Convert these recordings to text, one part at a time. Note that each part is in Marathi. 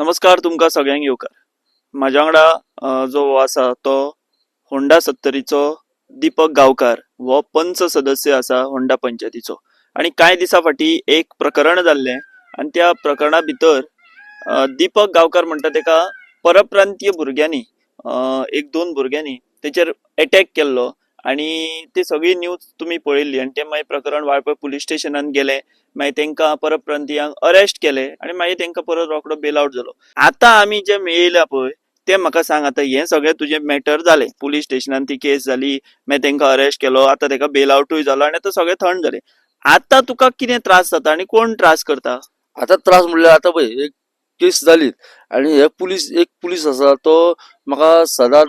नमस्कार तुमकां सगळ्यांक येवकार. म्हाज्या वांगडा जो हो आसा तो होंडा सत्तरीचो दिपक गांवकार हो पंच सदस्य आसा होंडा पंचायतीचो. आनी कांय दिसा फाटीं एक प्रकरण जाल्लें आनी त्या प्रकरणा भितर दिपक गांवकार म्हणटा तेका परप्रांतीय भुरग्यांनी एक दोन भुरग्यांनी तेचेर अटॅक केल्लो. आनी ती सगळी न्यूज तुमी पळयल्ली आनी ते मागीर प्रकरण वाळपय पुलीस स्टेशनान गेले मागीर तेंकां परप्रांतीयांक अरेस्ट केले आनी मागीर तेंकां परत रोखडो बेल आउट जालो आतां आमी जे मेळयल्या पळय ते म्हाका सांग आतां हें सगळें तुजें मॅटर जालें. पुलीस स्टेशनान ती केस जाली मागीर तेंकां अरेस्ट केलो आतां तेका बेल आउटूय जालो आनी आतां सगळें थंड जालें आतां तुका कितें त्रास जाता आनी कोण त्रास करता? आतां त्रास म्हणल्यार आता पळय एक केस जाली आनी हे पुलीस एक पुलीस आसा तो म्हाका सदांच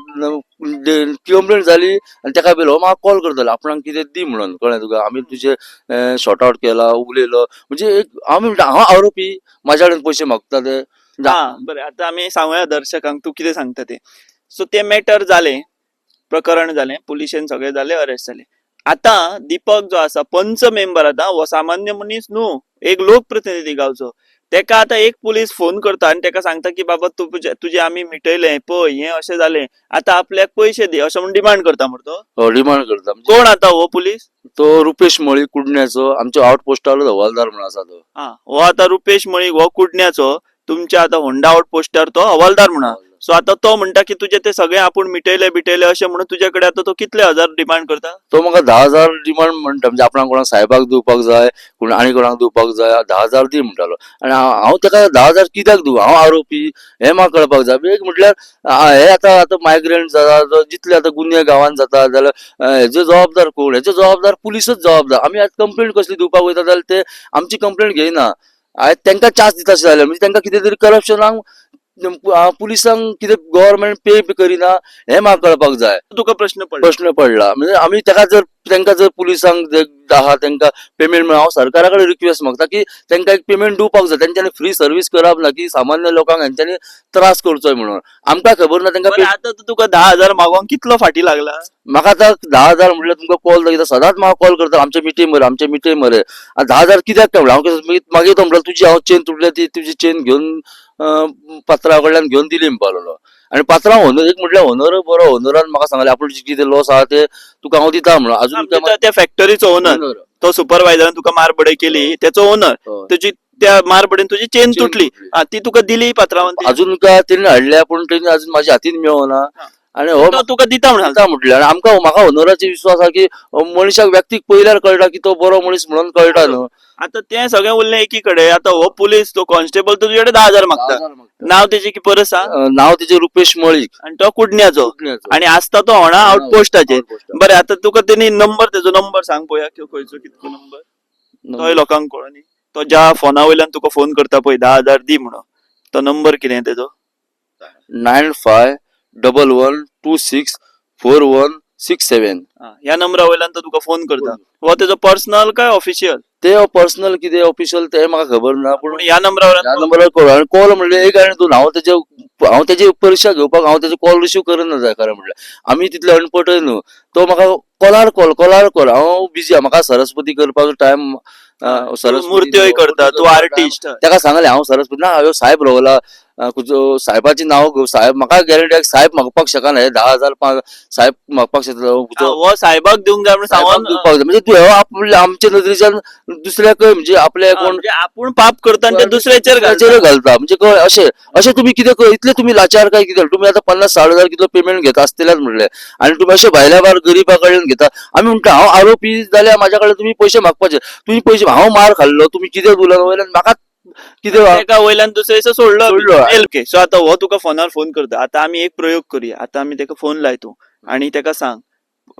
कंप्लेन जाली आनी तेका बेलो हो, म्हाका कॉल करतालो आपणाक कितें दी म्हणून कळ्ळें तुका. आमी तुजें शॉर्ट आउट केला उलयलो म्हणजे एक हांव म्हणटा हांव आरोपी म्हाज्या कडेन पयशे मागता ते. बरें आतां आमी सांगुया दर्शकांक तूं कितें सांगता तें. सो तें मॅटर जालें प्रकरण जालें पुलिशेन सगळें जालें अरेस्ट जालें आतां दिपक जो आसा पंच मेंबर आतां हो सामान्य मनीस न्हू एक लोकप्रतिनिधी गांवचो. तेका आतां एक पुलीस फोन करता आनी तेका सांगता की बाबा तूं तुजें तुजें आमी मिटयलें पळय हें अशें जालें आतां आपल्याक पयशे दी अशें म्हूण डिमांड करता मरे तो. डिमांड करता. म्हणजे कोण आतां हो पुलीस? तो रुपेश मळी कुडण्याचो आमच्या आउट पोस्टालो हवालदार म्हणून आसा तो. हा हो आतां रुपेश मळीक हो कुडण्याचो तुमच्या आतां होंडा आउट पोस्टार तो हवालदार म्हणा सो आतां तो म्हणटा की तुझे ते सगळे आपूण मिटयले बिटयले अशें म्हणून तुजे कडेन आतां तो कितले हजार डिमांड करता? तो म्हाका धा हजार डिमांड म्हणटा म्हणजे आपणाक कोणाक साहेबाक दिवपाक जाय कोण आनी कोणाक दिवपाक जाय धा हजार दी म्हणटालो. आनी हांव ताका तेका धा हजार कित्याक दिवं? हांव आरोपी हें म्हाका कळपाक जाय. एक म्हटल्यार हे आतां आतां मायग्रेंट जाता जितले आतां गुन्हे गांवांत जाता जाल्यार हेजो जबाबदार कोण? हेजो जबाबदार पुलीसच जबाबदार. आमी आतां कंप्लेंट कसली दिवपाक वयता जाल्यार ते आमची कंप्लेंट घेयना. आयज तांकां चान्स दिता अशें जालें म्हणजे तांकां कितें तरी करप्शनाक पुलिसांक कितें गव्हर्मेंट पे करिना हें म्हाका कळपाक जाय. तुका प्रश्न पडला. प्रश्न पडला. म्हणजे आमी तेका जर तांकां जर पुलिसांक आहा तांकां पेमेंट मेळ हांव सरकारा कडेन रिक्वेस्ट मागता की तांकां एक पेमेंट दिवपाक जाय. तेंच्यांनी फ्री सर्वीस करप ना की सामान्य लोकांक हेंच्यांनी त्रास करचोय म्हणून. आमकां खबर ना तांकां आतां तुका धा हजार मागोवंक कितलो फाटी लागला? म्हाका आतां धा हजार म्हटल्यार तुमकां कॉल दाखयता सदांच म्हाका कॉल करता आमचे मिटींग मरे आमचे मिटींग मरे. धा हजार कित्याक काय म्हणून हांव मागीर तो म्हणल्यार तुजी हांव चेन तुटल्या ती तुजी चेन घेवन पात्रा कडल्यान घेवन दिली म्हणपाक आनी पात्रां ओनर एक म्हटल्यार ओनर बरो ओनरान म्हाका सांगलें आपूण कितें लॉस आहा ते तुका हांव दिता म्हणून. अजून त्या फॅक्टरीचो ओनर. तो सुपरवायझरान तुका मारबडय केली त्याचो ओनर हय. तुजी त्या मारबडीन तुजी चेन तुटली. हा, ती तुका दिली पात्रांवान अजून का तेणी हाडल्या पूण तेणी अजून म्हाज्या हातीन मेळना आनी हो तो तुका दिता म्हणून म्हणटा म्हटल्यार आनी आमकां म्हाका ओनराचेर विश्वास आहा की मनशाक व्यक्तीक पयल्यार कळटा की तो बरो मनीस म्हणून कळटा न्हू. आता तें सगळें उरलें एकी कडेन आतां हो पुलीस तो कॉन्स्टेबल तो तुजे कडेन धा हजार मागता. नाव तेजे की परत सांग नाव तेजे रुपेश मळीक. आनी तो कुडण्याचो. आनी आसता तो होणा आउटपोस्टाचेर Outpost. बरें आता तुका तेणी नंबर तेजो नंबर सांग पळोवया की खंयचो कितको नंबर? तोय लोकांक कळनी. तो ज्या फोना वयल्यान तुका फोन करता पळय धा हजार दी म्हणून. तो नंबर कितें तेजो nine five double one two six four one six seven हा, ह्या नंबरा वयल्यान तो तुका फोन करता. हो तेजो पर्सनल काय ऑफिशियल ते पर्सनल कितें ऑफिशियल ते म्हाका खबर ना पूण पूण ह्या नंबरा ह्या वयल्यान नंबरार कॉल आनी कॉल म्हणल्यार एक आनी दोन हांव तेजे हांव तेजी परीक्षा घेवपाक हांव तेजो कॉल रिसीव करना जाय खरें म्हणल्यार आमी तितले अनपटय न्हू तो म्हाका कॉलार कॉल कॉलार कॉल हांव बिजी म्हाका सरस्वती करपाक टायम तूं मुर्त्योय करता तूं आर्टिस्ट ताका सांगलें हांव सरस्वती ना ह्यो साहेब रावला साहेबाची नांव साहेब म्हाका गॅरंटी साहेब मागपाक शकना हे धा हजार पांच साहेब मागपाक शकता हो साहेबाक दिवंक जाय सांगून दिवपाक जाय. म्हणजे तू आमच्या नदरेच्यान दुसऱ्याकय म्हणजे आपले कोण म्हणजे आपूण पाप करता आणि ते दुसऱ्याचेर घालता. म्हणजे कळ्ळें अशें अशें तुमी कितें इतले तुमी लाचार काय कितें तुमी आतां पन्नास साठ हजार कितलो पेमेंट घेता आसतल्याच म्हणले. आनी तुमी अशें भायल्या भायर गरीबा कडल्यान घेता. आमी म्हणटा हांव आरोपी जाल्यार म्हाज्या कडेन तुमी पयशे मागपाचे. तुमी पयशे हांव मार खाल्लो. तुमी कितें उलयला वयल्यान म्हाका कितें एका वयल्यान दुसऱ्याचो सोडलो सोडलो. ओके सो आता हो तुका फोनार फोन करता आता आमी एक प्रयोग करूया. आता आमी तेका फोन लाय तूं आणि तेका सांग.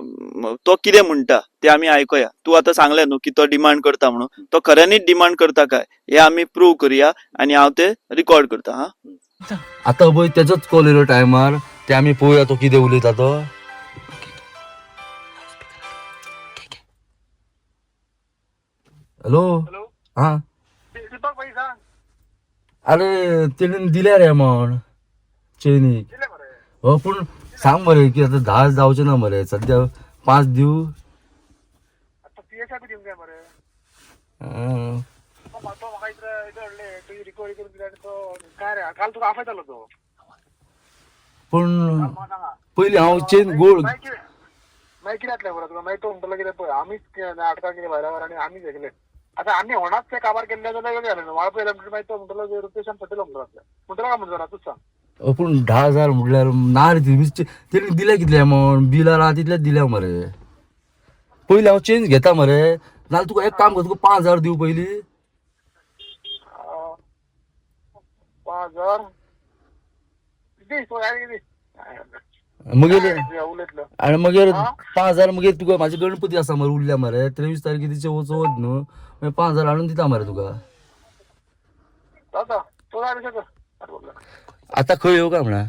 म, तो कितें म्हणटा ते आमी आयकूया तूं आतां सांगलें न्हू की तो डिमांड करता म्हणून. तो खऱ्यांनीच डिमांड करता काय? हे आमी प्रूव करूया आणि हांव ते रिकॉर्ड करता हा? आतां पळय तेजोच कॉल येयलो टायमार ते आमी पळोवया तो कितें उलयता तो. हॅलो हॅलो हा. दीपक भाई अरे तेणेन दिल्या रे दिले मरे हो पूण सांग मरे की आतां धा जावचे ना मरे सद्या पांच अं, पण पयलीं हांव चेन गोल्ड मागीर कितें जातलें बरं तुका मागीर तो म्हणटलो कितें पळय आमीच नाटकां कितें भायल्या आमीच आतां आमी होणाच ते काबार जाल्यार वेगळें जालें न्हू वाळ पयलें म्हणटकीर मागीर तो म्हणटलो रुपेशान फटयलो म्हणटलो आसलें म्हणटलो काय म्हणटलो तूच सांग. पूण धा हजार म्हटल्यार ना रे ती वीस- तेणी दिले कितले अमावंट बिल आला तितलेच दिल्या मरे. पयलीं हांव चेंज घेता मरे. नाल्यार तुका एक काम कर तुका पांच हजार दिवं पयलीं पांच हजार. उलयतलो आनी मागीर पांच हजार मागीर तुका म्हाजे गणपती आसा मरे उरल्या मरे. तेवीस तारखेचे वचवत न्हू मागीर पांच हजार हाडून दिता मरे तुका. आतां खंय म्हणा?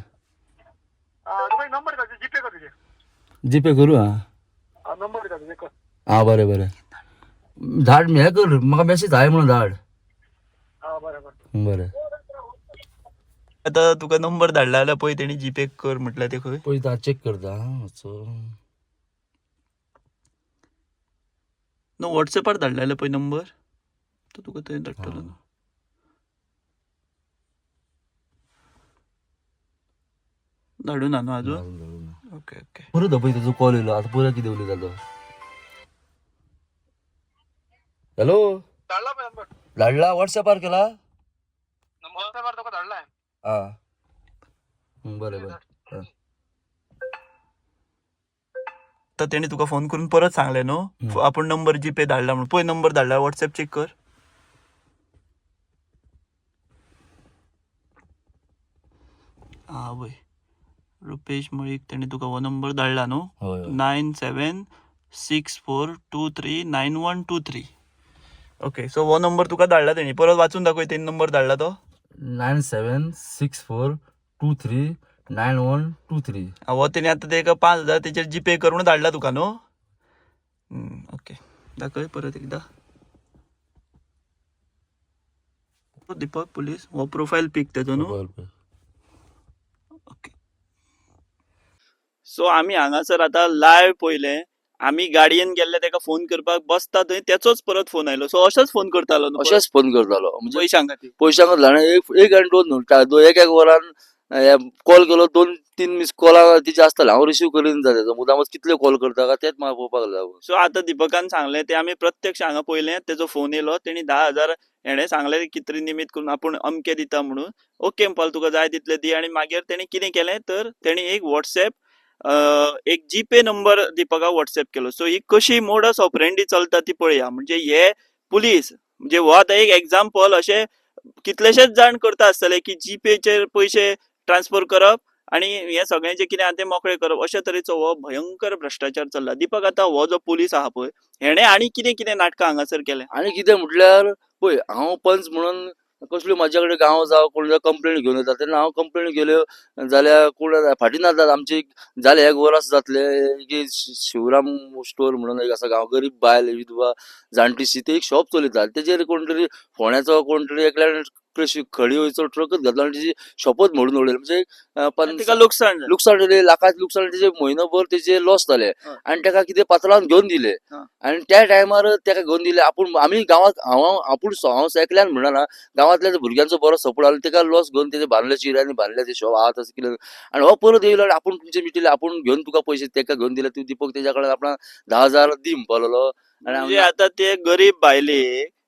तुका एक नंबर दिता जीपे कर कर. आं बरें बरें. धाड हें कर. म्हाका मेसेज हाय म्हणून धाड. हां बरें. आता तुका नंबर धाडला जाल्यार पळय तेणी जीपे कर म्हटलं ते खंय. पळयता चेक करता मातसो नो वॉट्सॅपार धाडला जाल्यार पळय नंबर. तो तुका थंय धाडटलो हां. धाडूं ना न्हू अजून? धाडून. Okay okay. परत पळय तेजो कॉल येयलो आतां परत कितें उलयता तो हॅलो धाडला धाडला व्हॉट्सॅपार केला? नंबर मार तुका धाडलाय हं, बरें बरें. तर तेणी तुका फोन करून परत सांगले न्हू. आपण नंबर जीपे धाडला म्हणून. पळय नंबर धाडला. व्हॉट्सॅप चेक कर. हा रुपेश मळीक तेणी तुका हो नंबर धाडला न्हू हय हय. Nine seven six four two three nine one two three. Okay so हो नंबर तुका धाडला तेणी परत वाचून दाखय तेणी नंबर धाडला तो. Nine seven six four two three nine one two three. हो तेणी आतां तेका पांच हजार तेचेर जीपे करून धाडला तुका न्हू ओके दाखय परत एकदा. दीपक पुलीस हो प्रोफायल पीक तेजो न्हू ओके सो आमी हांगासर आतां लायव्ह पयले आमी गाडयेन गेल्ले तेका फोन करपाक बसता थंय तेचोच परत फोन आयलो. सो अशेंच फोन करतालो न्हू अशेंच फोन करतालो. म्हणजे पयशां खातीर. पयशांक लागना एक एक आनी दोन दो- एक एक वरान कॉल केलो दोन तीन मिस कॉलां तिचे आसताले. हांव रिसीव करीन जाय मुदामच कितले कॉल करता काय तेच म्हाका पळोवपाक लागून सो आतां दिपकान सांगलें ते आमी प्रत्यक्ष हांगा पयलें तेजो फोन येयलो तेणी धा हजार हेणे सांगलें कितें तरी निमित करून आपूण अमके दिता म्हणून. ओके पाल तुका जाय तितले दी. आनी मागीर तेणी कितें केलें तर तेणी एक व्हॉट्सॅप एक जीपे नंबर दिपकाक व्हॉट्सॅप केलो. सो ही कशी मोडस ऑपरेंडी चलता ती पळया. म्हणजे हे पुलीस म्हणजे हो आतां एक एक्झाम्पल अशें कितलेशेच जाण करता आसतले की जीपेचेर पयशे ट्रान्सफर करप आणि हे सगळे जे कितें आहा तें मोकळें करप अशा तरेचो हो भयंकर भ्रश्टाचार चल्ला. दीपक आतां हो जो पुलीस आहा पळय हेणे आनी कितें कितें नाटकां हांगासर केलें? आनी कितें म्हटल्यार पळय हांव पंच म्हणून कसल्यो म्हाजे कडेन गांव जावं कोण कंप्लेन घेवन येता तेन्ना हांव कंप्लेन गेल्यो जाल्यार कोण फाटीं नातात आमची जाले एक वरस जातले की शिवराम स्टोर म्हणून एक आसा गांव गरीब बायल विधवा जाणटीशी ते एक शॉप चलयतात तेजेर कोण तरी फोण्याचो कोण तरी एकल्यान कशी खडी वयचो ट्रकच घातलो आनी तेजी शॉपच मोडून उडयली म्हणजे पन- तिका लुकसाण. लुकसाण जाले लाखाचे लुकसाण तेजे म्हयनोभर तेजे लॉस जाले. आनी ताका कितें पात्रांवन घेवन दिले हा. आनी त्या टायमार ताका घेवन दिले आपूण आमी गांवांत हांव आपूण सो- हांव एकल्यान म्हणना गांवांतल्या भुरग्यांचो बरो सपोर्ट आलो ताका लॉस घेवन तेजे बांदले चिऱ्यांनी बांदले ते शॉप आहा तशें कितें आनी हो परत येयलो आपूण तुमचे मिटिले आपूण घेवन तुका पयशे ताका घेवन दिले तूं दिपक तेज्या कडेन आपणाक धा हजार दी म्हणपालो आनी म्हणजे आतां ते गरीब बायले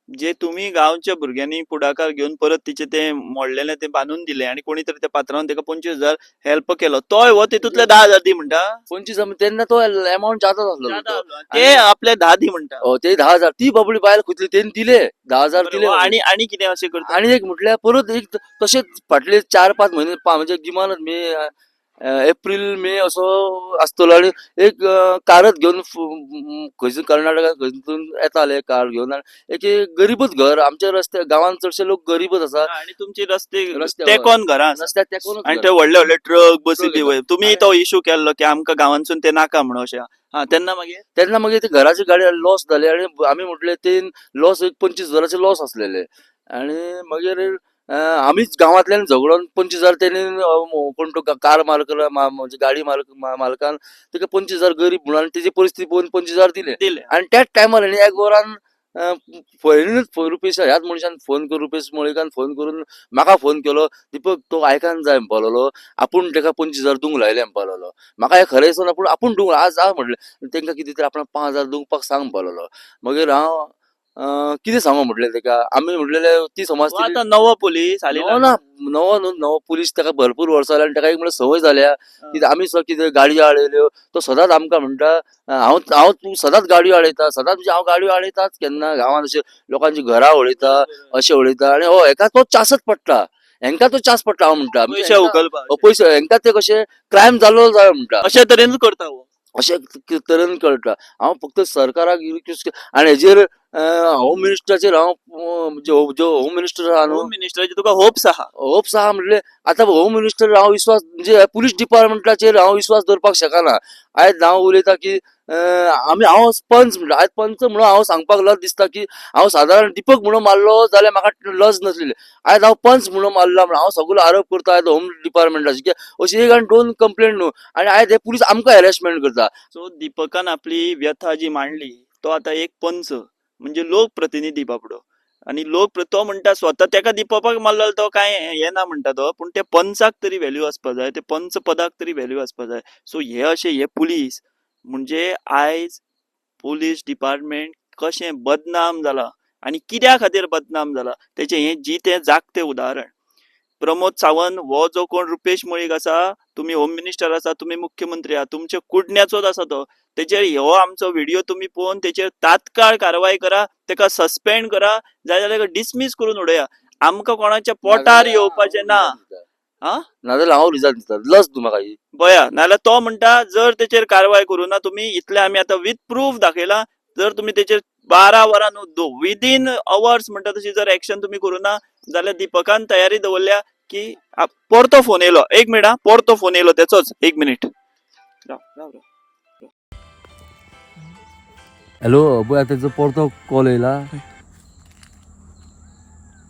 जे तुम्ही गांवच्या भुरग्यांनी पुढाकार घेवन परत तिचे ते मोडलेले ते बांदून दिले आणि कोणी तरी त्या पात्रांवन ताका पंचवीस हजार हेल्प केलो. तोय हो तितूंतले धा हजार दी म्हणटा पंचवीस तेन्ना तो एमावंट जादा आसलो तो. आपले धा दी म्हणटा हो, ते धा हजार ती बाबडी बायल खुतली तेणी दिले. धा हजार दिले आणि आणि कितें अशें करता आणि एक म्हटल्यार परत एक तशेंच फाटले चार पाच महिने पा- म्हणजे गिमान एप्रील मे असो आसतलो आणि एक अं, कारच घेवन खंयसून कर्नाटका खंयसून येताले कार घेवन आनी एक गरीबच घर. आमच्या रस्त्या गांवांत चडशे लोक गरीबच आसा आणि तुमची रस्ते रस्ते- ते कोण घरां रस्त्याक तेकोनूच आणि घर. ते व्हडले व्हडले ट्रक बसी बी आणि- तो इशू केल्लो की आमकां गांवांतसून ते नाका म्हणून अशें. तेन्ना मागीर तेन्ना मागीर ते घराची गाडी लॉस जाले आणि आमी म्हटले ते लॉस एक पंचवीस हजाराचे लॉस असलेले. आणि मागीर अं, आमीच गांवांतल्यान झगडोन पंचवीस हजार तेणी अं, कोण तो गा- कार मालक मा- म्हणजे गाडी मालक मालकान तेका पंचवीस हजार गरीब म्हणून तेजी परिस्थिती पळोवन पंचवीस हजार दिले. दिले. आणि त्याच टायमार एक वरान पयलींच रुपेश ह्याच मनशान फोन करून रुपेश मळीकान फोन करून म्हाका फोन केलो. दिपक तो आयकान जाय म्हणपालो आपूण ताका पंचवीस हजार दिवंक लायले म्हणपालो म्हाका हे खरें दिसना पूण आपूण दिवंक आज आज म्हटलें. तांकां कितें तरी आपण पांच हजार दिवपाक सांग म्हणपालो मागीर हांव अं, कितें सांगू म्हटलें ताका आमी म्हटलेले ती समज आतां नवो पोलीस आलेला नवो ना नवो न्हू नवो पुलीस ताका भरपूर वर्सां जाली आनी ताका एक म्हळ्यार संवय जाल्या कितें आमी सो कितें गाडयो आडयल्यो तो सदांच आमकां म्हणटा हांव हांव तूं सदांच गाडयो आडयता सदांच म्हणजे हांव गाडयो आडयताच केन्ना गांवांत अशें लोकांची घरां उडयता अशें उडयता आनी हो हेका तो चासच पडटा हेंका तो चास पडटा हांव म्हणटा म्हणजे उखलपाक हो, पयशे हेंका ते कशें क्रायम जाल्लो जाय म्हणटा अशे तरेनूच करता हो. अशें क- तरेन कळटा हांव फक्त सरकाराक रिक्वेस्ट आनी हेजेर होम मिनिस्टराचेर हांव हो- जो होम मिनिस्टर आहा न्हू होम मिनिस्टराचे तुका होप्स आहा होप्स आहा म्हणले आतां होम मिनिस्टर हांव विश्वास म्हणजे पुलीस डिपार्टमेंटाचेर हांव विश्वास दवरपाक शकना. आयज हांव उलयता की आमी हांव पंच म्हणटा आयज पंच म्हणून हांव सांगपाक लज दिसता की हांव सादारण दिपक म्हणून मारलो जाल्यार म्हाका लज नासलेली. आयज हांव पंच म्हणून मारला म्हणून हांव सगळो आरोप करता आयज होम डिपार्टमेंटाची अशी एक आनी दोन कंप्लेंट न्हू. आनी आयज हे पुलीस आमकां हॅरेसमेंट करता. सो दिपकान आपली व्यथा जी मांडली तो आता एक पंच. म्हणजे लोक प्रतिनिधी बाबडो. आणि लोक प्र- तो म्हणटा स्वता तेका दिपोवपाक मारलो तो काय हे ना म्हणटा तो पूण ते पंचाक तरी व्हॅल्यू आसपा जाय ते पंच पदाक तरी व्हॅल्यू आसपा जाय. सो हे अशे हे पुलीस म्हणजे आयज पुलीस डिपार्टमेंट कशें बदनाम जाला आणि कित्या खातीर बदनाम जाला तेचे हे जितें जागतें जागते उदाहरण. प्रमोद सावंत हो जो कोण रुपेश मळीक आसा तुम्ही होम मिनिस्टर आसा तुम्ही मुख्यमंत्री आहात तुमच्या कुडण्याचोच आसा तो तेचेर हो आमचो व्हिडिओ तुम्ही पळोवन तेचेर तात्काळ कारवाय करा तेका सस्पेंड करा जाय जाल्यार डिसमीस करून उडया. आमकां कोणाच्या पोटार येवपाचें ना. हा? नाजाल्यार हांव दिता. लज तूं म्हाका बया नाल्यार तो म्हणटा जर तेचेर कारवाय करू ना तुम्ही इतले आमी आतां विथ प्रूफ दाखयला जर तुम्ही तेचेर बारा वरां न्हू विदीन अवर्स म्हणटा तशी जर एक्शन तुम्ही करू ना जाल्यार दिपकान तयारी दवरल्या की परतो फोन येयलो. एक मिनिट हा परतो फोन येयलो तेचोच एक मिनिट. राव राव राव. हॅलो पळय आतां तेजो परतो कॉल येयला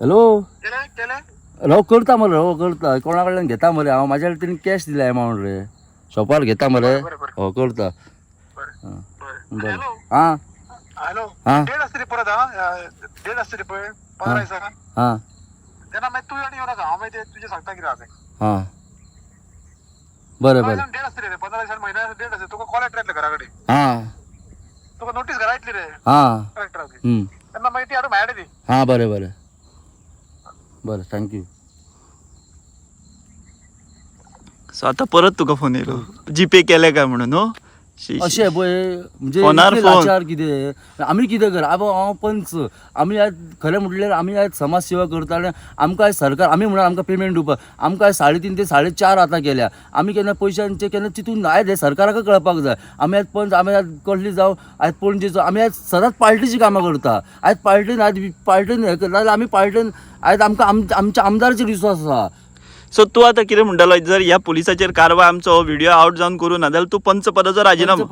हॅलो केले केले हो करता मरे हो करता. कोणा कडल्यान घेता मरे? हांव म्हाज्या तेणी कॅश दिला एमावंट रे. शॉपार घेता मरे? हो करता. बरं हॅलो. आं हॅलो. हा. डेट असते रे परत हा. डेट असते रे पळय पंदरा हां. तेन्ना मागीर तूं आनी येऊ नाका हांव मागीर तुजें सांगता कितें हां. बरें बरें. डेट असते रे. पंदरा दिसान म्हयन्या डेट तुका कॉल येतले घरा कडेन हां. तुका नोटीस घरा येतली रे. हां. कलेक्टराची हं. तेन्ना मागीर ती हाडून म्हाजे दी हां बरें बरें. बरें थँक्यू सो आता परत तुका फोन येयलो. जीपे केले काय म्हणून हो? शी, शी. अशें पळय म्हणजे फोनार इतले फोन. लाचार कितें आमी कितें कर आबो हांव पंच. आमी आयज खरें म्हटल्यार आमी आयज समाज सेवा करता आनी आमकां आयज सरकार आमी म्हणून आमकां पेमेंट दिवपाक आमकां आयज साडे तीन ते साडे चार आतां केल्या. आमी केन्ना पयशांचे केन्ना चिंतून आयज हे सरकाराक कळपाक जाय. आमी आयज पंच आमी आयज कसली जावं आयज पणजेचो आमी आयज सदांच पार्टीची कामां करता. आयज पार्टीन आयज पार्टीन हें करता. जाल्यार आमी पार्टीन आयज आमकां आम- आमच्या आमदाराचेर विश्वास आसा सो तू आता कितें म्हणटालो जर ह्या पुलिसाचेर कारवाय आमचो व्हिडिओ आउट जावन करू ना जाल्यार तू पंच पदाचो राजिनामा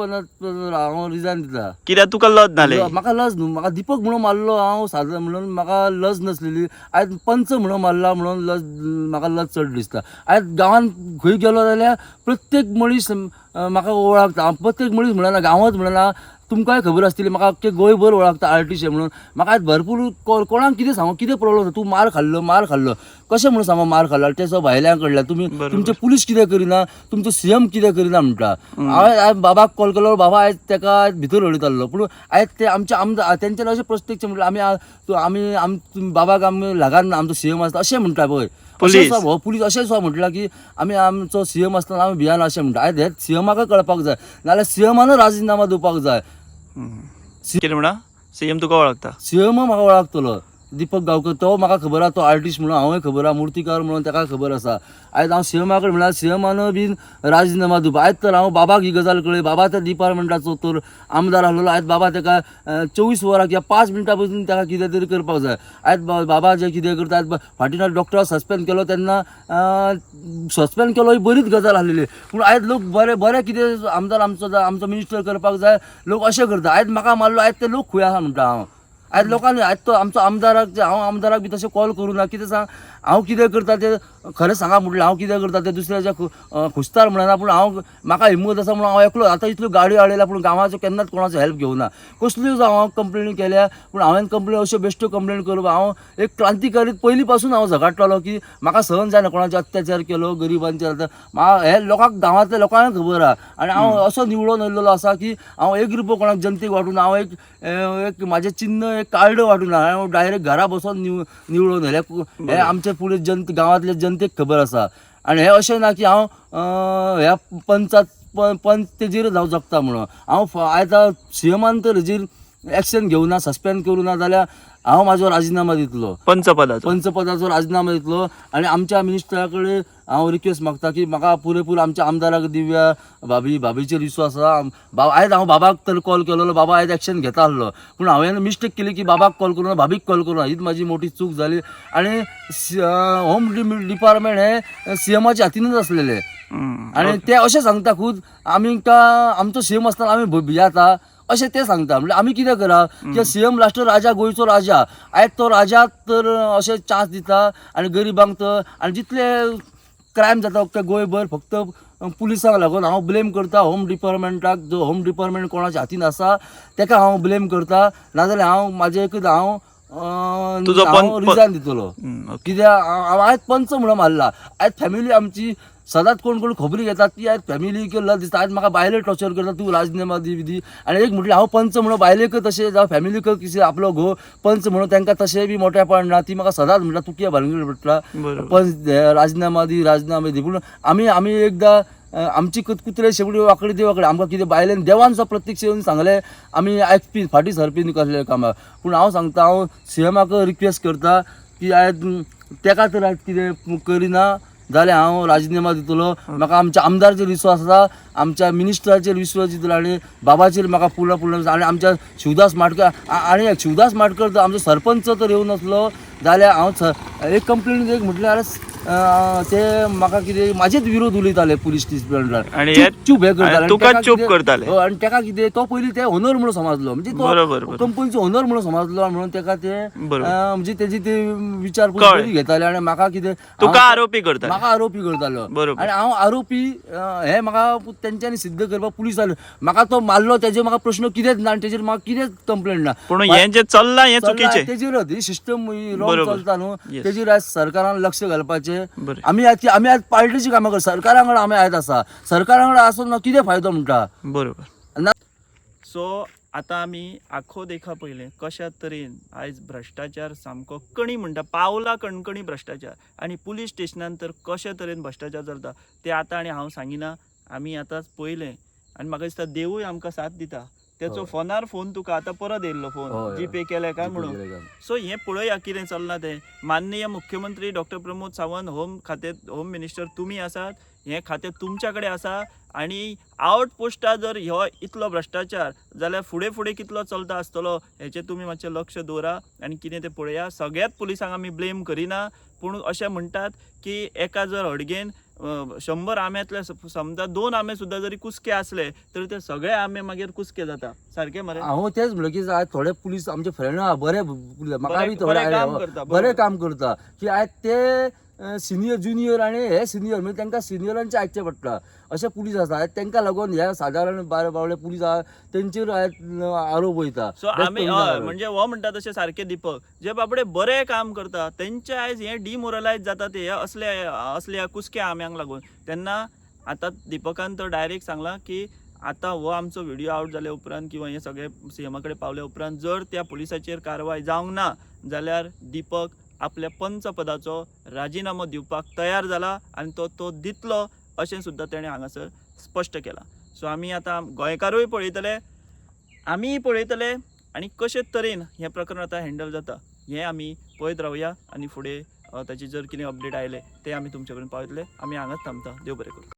हांव रिजायन दिता. कित्याक तुका लज नाले? म्हाका लज न्हू म्हाका दिपक म्हणून मारलो हांव सादर म्हणून म्हाका लज नसलेली. आयज पंच म्हणून मारला म्हणून लज म्हाका लज चड दिसता. आयज गांवांत खंय गेलो जाल्यार प्रत्येक मनीस म्हाका वळखता हांव प्रत्येक मनीस म्हणना गांवांत म्हणना तुमकांय खबर आसतली म्हाका अख्खे गोंयभर वळखता आर्टिस्ट म्हणून. म्हाका आयज भरपूर कोणाक कितें सांगू कितें प्रॉब्लम तूं मार खाल्लो मार खाल्लो. कशें म्हणून सांगू मार खाल्लो? ते सो भायल्यां कडल्यान. तुमी. तुमचे पुलीस कितें करिना? तुमचो सीएम कितें करिना म्हणटा. हांवें आयज बाबाक कॉल केलो बाबा आयज तेका भितर उडयतालो पूण आयज ते आमचे आमदार तेंच्यानी अशें प्रत्यक्ष म्हणलें आमी आमी आम बाबाक आमी लागान आमचो सीएम आसता अशें म्हणटा पळय. हो पुलीस अशें सो म्हटला की आमी आमचो सीएम आसतना आमी भियान अशें म्हणटा. आयज हे सीएमाक कळपाक जाय. नाल्यार सीएमान राजिनामा दिवपाक जाय. कितें म्हणा सीएम तुका वळखता सीएम म्हाका वळखतलो दीपक गांवकर तो म्हाका खबर आहा तो आर्टिस्ट म्हणून हांवूय खबर आहा मुर्तीकार म्हणून ताका खबर आसा. आयज हांव सीएमा कडेन म्हणल्यार सीएमान बीन राजिनामा दिवपा आयज तर हांव बाबाक ही गजाल कळय बाबा त्या डिपार्टमेंटाचो तर आमदार आसलेलो आयज बाबा ताका चोवीस वरां किंवा पांच मिनटां पसून ताका कितें तरी करपाक जाय. आयज बाबा जे कितें करता आयज फाटीं डॉक्टर सस्पेंड केलो तेन्ना सस्पेंड केलो ही बरीच गजाल आसलेली पूण आयज लोक बरें बरें कितें आमदार आमचो आमचो मिनिस्टर करपाक जाय लोक अशें करता आयज म्हाका मारलो आयज ते लोक खूंय आसा म्हणटा हांव. आयज लोकांनी आयज तो आमचो आमदाराक जे हांव आमदाराक बी तशें कॉल करूं ना कितें सांग हांव कितें करता तें? खरें सांगा म्हटलें हांव कितें करता तें? दुसऱ्याच्या खुस्तार म्हणना पूण हांव म्हाका हिम्मत आसा म्हणून हांव एकलो आतां इतल्यो गाडयो हाडयल्या पूण गांवाचो केन्नाच कोणाचो हेल्प घेवना कसल्योच हांव कंप्लेनी केल्या? पूण हांवें कंप्लेन अश्यो बेश्ट्यो कंप्लेन करप हांव एक क्रांतिकारी पयलीं पासून हांव झगडटालो की म्हाका सहन जायना कोणाचे अत्याचार केलो गरिबांचेर आतां हे लोकांक गांवांतल्या लोकांक खबर आहा आनी हांव असो निवडून आयिल्लो आसा की हांव एक रुपयो कोणाक जनतेक वाटून हांव एक एक म्हाजें चिन्ह एक कार्ड वाटून हांव डायरेक्ट घरा बसून निव निवडून आयले हे आमचे फुडें जनत गांवांतले जनतेक खबर आसा. आनी हे अशें ना की हांव ह्या पंचात पंच तेजेरच हांव जगता म्हणून. हांव आयज सी एमान तर हेजेर एक्शन घेवना सस्पेंड करूं ना जाल्यार हांव म्हाजो राजिनामा दितलो. पंचपदाचो. पंचपदाचो राजिनामा दितलो. आनी आमच्या मिनिस्टरा कडेन हांव रिक्वेस्ट मागता की म्हाका पुरेपूर आमच्या आमदाराक दिव्या भाभी भाभीचेर विश्वास आसा आयज हांव बाबाक तर कॉल केलोलो बाबा आयज एक्शन घेता आसलो पूण हांवें मिस्टेक केली की बाबाक कॉल करून भाभीक कॉल करून हीच म्हाजी मोठी चूक जाली आनी सी- होम डिपार्टमेंट हे सी एमाच्या हातीनच आसलेले. आनी ते अशें सांगता खूद आमी आमचो सीएम आसतना आमी भियाता अशें ते सांगता म्हणजे आमी कितें करा की सीएम राष्ट्र राजा गोंयचो राजा आयज तो राजाक तर अशें चान्स दिता आनी गरिबांक तर आनी जितले क्रायम जाता ते गोंयभर फक्त पुलिसांक लागून हांव ब्लेम करता होम डिपार्टमेंटाक जो होम डिपार्टमेंट कोणाच्या हातीन आसा ताका हांव ब्लेम करता नाजाल्यार हांव म्हाजें एकच हांव रिजायन दितलो. कित्याक हांव आयज पंच म्हणून मारला आयज फॅमिली आमची सदांच कोण कोण खबरी घेतात ती आयज फॅमिली केला दिसता आयज म्हाका बायले टॉर्चर करता तूं राजिनामा दी दी. आनी एक म्हटलें हांव पंच म्हणून बायलेक तशें जावं फॅमिलीक कितें आपलो घो पंच म्हणून तांकां तशें बी मोठेपण ना ती म्हाका सदांच म्हणटा तूं कित्याक भानगड म्हटला? पंच राजिनामा दी राजिनामा दी. पूण आमी आमी एकदां आमची कुत- कुत्रे शेवडी वांकडे ती वांकडे आमकां कितें बायलेन देवांचो प्रत्यक्ष येवन सांगलें आमी आयकपी फाटी सरपी कसले कामाक पूण हांव सांगता हांव सीएमाक रिक्वेस्ट करता की आयज तेका तर आयज कितें करिना? जाल्यार हांव राजिनामा दितलो म्हाका आमच्या आमदारचेर विश्वास आसा आमच्या मिनिस्टराचेर विश्वास दितलो आनी बाबाचेर म्हाका पूर्ण पूर्ण आनी आमच्या शिवदास माटकर आनी शिवदास माटकर जर आमचो सरपंच तर येवन नासलो जाल्यार हांव एक कंप्लेन एक म्हटल्यार ते म्हाका कितें म्हाजेच विरोध उलयताले पुलीस आनी चूप- हे- चूप करताले तुका चूप करताले. हो, आनी तेका कितें तो पयलीं ते ओनर म्हणून समजलो म्हणजे तो. कंपनीचो ओनर म्हणून समजलो म्हणून तेका ते म्हणजे तेजी ते. बरी घेताले आनी म्हाका कितें तुका आरोपी करता म्हाका आरोपी करतालो. आनी हांव आरोपी हे म्हाका तेंच्यांनी सिद्ध करपाक पुलीस आलो म्हाका तो मारलो तेजेर म्हाका प्रश्न कितेंच ना आनी तेजेर म्हाका कितेंच कंप्लेंट ना पूण हें जे चल्लां हें चुकीचें तेजेरच ही सिस्टम रॉंग. चलता न्हू. तेजेर आयज सरकारान लक्ष घालपाचें बरें. आमी आयज आमी आयज पार्टीची कामां करता. सरकारा कडेन आमी आयज आसा सरकारा आसून ना कितें फायदो म्हणटा बरोबर. ना- सो आतां आमी आखो देखा पयलें कशा तरेन आयज भ्रश्टाचार सामको कणी म्हणटा पावला कणकणी भ्रश्टाचार आनी पुलीस स्टेशनान तर कशा तरेन भ्रश्टाचार चलता? ते आतां आनी हांव सांगिना. आमी आतांच पयलें आनी म्हाका दिसता देवूय आमकां साथ दिता. हय. फोनार फोन तुका आतां परत येयल्लो फोन? हय, जी हय. पे केले काय म्हणून? सो हें पळया कितें चल्लां तें माननीय मुख्यमंत्री डॉक्टर प्रमोद सावंत होम खाते होम मिनिस्टर तुमी आसात हें खातें तुमच्या कडेन आसा आनी आउटपोस्टार जर ह्यो इतलो भ्रश्टाचार जाल्यार फुडें फुडें कितलो चलता आसतलो हेचेर तुमी मातशें लक्ष दवरा आनी कितें तें पळया सगळ्यात पुलिसांक आमी ब्लेम करिना. पूण अशें म्हणटात की एका जर हडगेन शंबर आंब्यातले समजा दोन आंबे सुद्दां जरी कुसके असले तर ते सगळे आंबे मागीर कुसके जाता सारकें मरे? हांव तेच म्हणलें की आयज थोडे पुलीस आमचे फ्रेंड आहा बरे म्हाका बरे- बी थोडे बरे काम आयले, करता, हो. काम करता. की आयज ते सिनियर ज्युनियर आनी हे सिनियर म्हणजे तांकां सिनियरांचे आयकचें पडटा अशे पुलीस आयज तांकां लागून ह्या सादारण बार बावळे पुलीस आहा तेंचेर आरोप वयता सो आमी हय. म्हणजे हो म्हणटा तशें सारके दिपक. जे बाबडे बरे काम करता तेंचे आयज हे डिमोरलायज जाता ते हे असले असल्या कुसक्या आम्यांक लागून. तेन्ना आतां दिपकान तर डायरेक्ट सांगलां की आतां हो आमचो व्हिडिओ आउट जाल्या उपरांत किंवा हे सगळे सीएमा कडेन पावल्या उपरांत जर त्या पुलिसाचेर कारवाय जावंक ना जाल्यार दिपक आपल्या पंच पदाचो राजिनामो दिवपाक तयार जाला आनी तो तो दितलो अशें सुद्दां तेणें हांगासर स्पश्ट केलां. सो आमी आतां गोंयकारूय पळयतले आमीय पळयतले आनी कशे तरेन हें प्रकरण आतां हँडल जाता हें आमी पळयत रावया आनी फुडें ताचे जर कितें अपडेट आयले ते आमी तुमचे कडेन पावयतले आमी हांगाच थांबता. देव बरें करूं.